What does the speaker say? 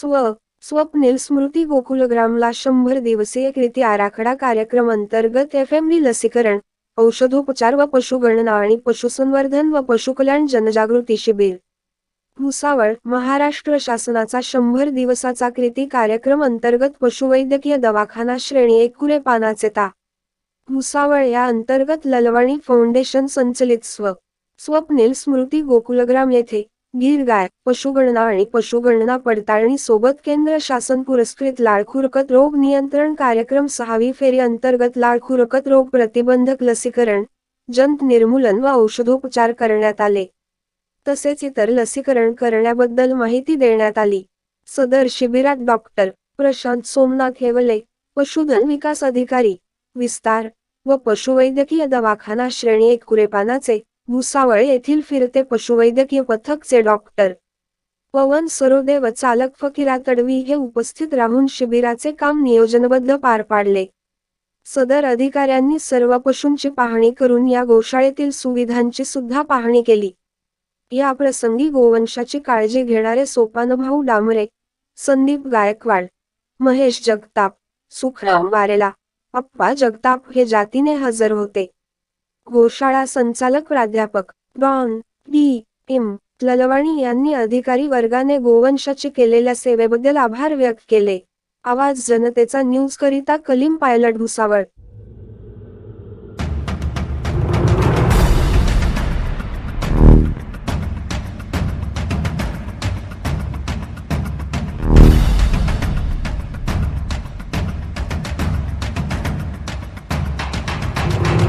स्व स्वप्नील स्मृती गोकुलग्रामला शंभर दिवसीय कृती आराखडा कार्यक्रम अंतर्गत एफ एम डी लसीकरण औषधोपचार व पशुगणना आणि पशुसंवर्धन व पशुकल्याण जनजागृती शिबिर. भुसावळ महाराष्ट्र शासनाचा शंभर दिवसाचा कृती कार्यक्रम अंतर्गत पशुवैद्यकीय दवाखाना श्रेणी एकुरे पानाचे ता. भुसावळ या अंतर्गत ललवाणी फाउंडेशन संचलित स्व स्वप्नील स्मृती गोकुलग्राम येथे गीर गाय पशुगणना आणि पशुगणना पडताळणी सोबत केंद्र शासन पुरस्कृत लाळखुरकत रोग नियंत्रण कार्यक्रम सहावी फेरी अंतर्गत लाळखुरकत रोग प्रतिबंधक लसीकरण जंत निर्मूलन व औषधोपचार करण्यात आले. तसेच इतर लसीकरण करण्याबद्दल माहिती देण्यात आली. सदर शिबिरात डॉक्टर प्रशांत सोमनाथ हेवले पशुधन विकास अधिकारी विस्तार व पशुवैद्यकीय दवाखाना श्रेणी एक कुरेपानाचे भुसावळ येथील फिरते पशुवैद्यकीय पथकचे डॉक्टर. पवन सरोदे व चालक फकीरा तडवी हे उपस्थित राहून शिबिराचे काम नियोजनबद्ध पार पाडले. सदर अधिकाऱ्यांनी सर्व पशूंची पाहणी करून या गोशाळेतील सुविधांची सुद्धा पाहणी केली. या प्रसंगी गोवंशाची काळजी घेणारे सोपानभाऊ डांबरे संदीप गायकवाड महेश जगताप सुखराम वारेला अप्पा जगताप हे जातीने हजर होते. गोशाळा संचालक प्राध्यापक डॉन डी. एम. ललवाणी यांनी अधिकारी वर्गाने गोवंशाची केलेल्या सेवेबद्दल आभार व्यक्त केले. आवाज जनतेचा न्यूज करिता कलीम पायलट भुसावळ.